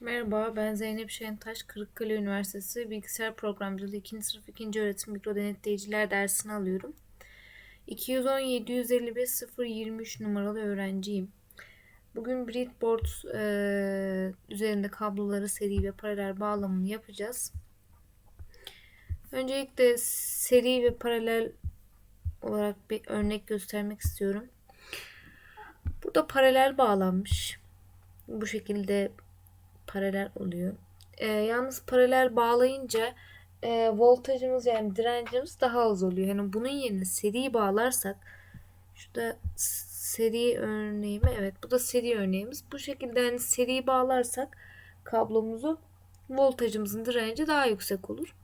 Merhaba, ben Zeynep Şentaş, Kırıkkale Üniversitesi Bilgisayar Programcılığı 2. sınıf 2. öğretim mikro denetleyiciler dersini alıyorum. 210-755-023 numaralı öğrenciyim. Bugün breadboard e, üzerinde kabloları seri ve paralel bağlamını yapacağız. Öncelikle seri ve paralel olarak bir örnek göstermek istiyorum. Burada paralel bağlanmış. Bu şekilde paralel oluyor. E, yalnız paralel bağlayınca e, voltajımız yani direncimiz daha az oluyor. Yani bunun yerine seri bağlarsak şurada seri örneği mi? Evet bu da seri örneğimiz. Bu şekilde yani seri bağlarsak kablomuzu voltajımızın direnci daha yüksek olur.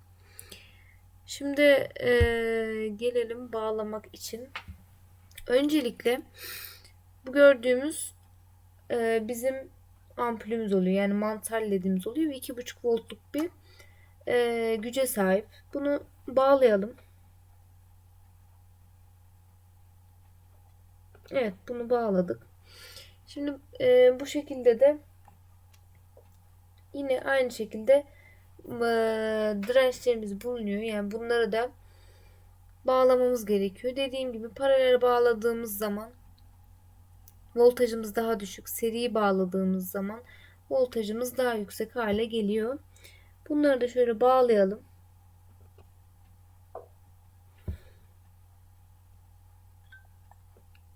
Şimdi e, gelelim bağlamak için. Öncelikle bu gördüğümüz e, bizim ampulümüz oluyor. Yani mantar ledimiz oluyor ve 2,5 voltluk bir e, güce sahip. Bunu bağlayalım. Evet bunu bağladık. Şimdi e, bu şekilde de yine aynı şekilde e, dirençlerimiz bulunuyor. Yani bunları da bağlamamız gerekiyor. Dediğim gibi paralel bağladığımız zaman voltajımız daha düşük. Seri bağladığımız zaman voltajımız daha yüksek hale geliyor. Bunları da şöyle bağlayalım.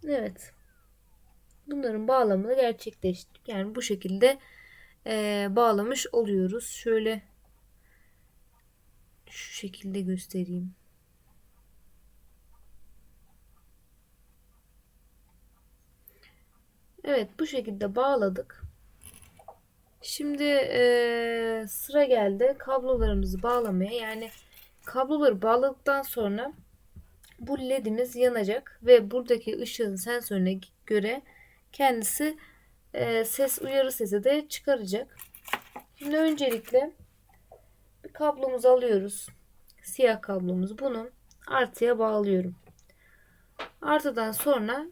Evet. Bunların bağlamını gerçekleştirdik. Yani bu şekilde e, bağlamış oluyoruz. Şöyle şu şekilde göstereyim. Evet bu şekilde bağladık. Şimdi e, sıra geldi kablolarımızı bağlamaya. Yani kabloları bağladıktan sonra bu ledimiz yanacak ve buradaki ışığın sensörüne göre kendisi e, ses uyarı sesi de çıkaracak. Şimdi öncelikle bir kablomuzu alıyoruz. Siyah kablomuz. Bunu artıya bağlıyorum. Artıdan sonra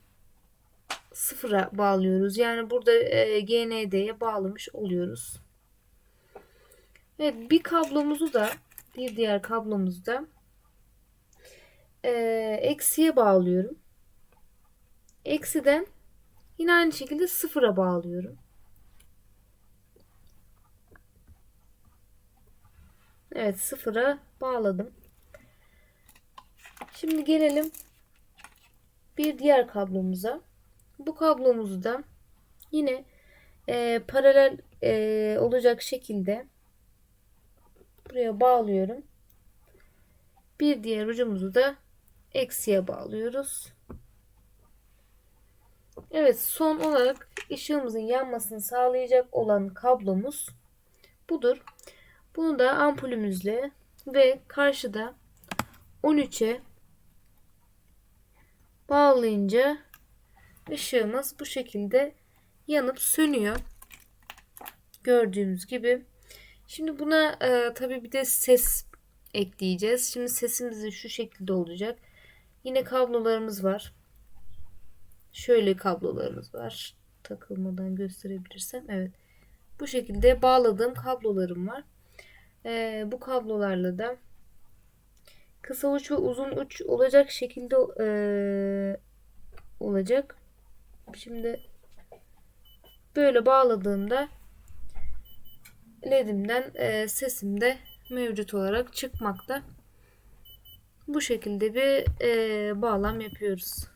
sıfıra bağlıyoruz. Yani burada e, GND'ye bağlamış oluyoruz. Evet bir kablomuzu da bir diğer kablomuzu da e, eksiye bağlıyorum. Eksiden yine aynı şekilde sıfıra bağlıyorum. Evet sıfıra bağladım. Şimdi gelelim bir diğer kablomuza. Bu kablomuzu da yine e, paralel e, olacak şekilde buraya bağlıyorum. Bir diğer ucumuzu da eksiye bağlıyoruz. Evet son olarak ışığımızın yanmasını sağlayacak olan kablomuz budur. Bunu da ampulümüzle ve karşıda 13'e bağlayınca ışığımız bu şekilde yanıp sönüyor. Gördüğümüz gibi. Şimdi buna e, tabii bir de ses ekleyeceğiz. Şimdi sesimiz şu şekilde olacak. Yine kablolarımız var. Şöyle kablolarımız var. Takılmadan gösterebilirsem. Evet. Bu şekilde bağladığım kablolarım var. E, bu kablolarla da kısa uç ve uzun uç olacak şekilde e, olacak. Şimdi böyle bağladığımda ledimden e, sesim de mevcut olarak çıkmakta. Bu şekilde bir e, bağlam yapıyoruz.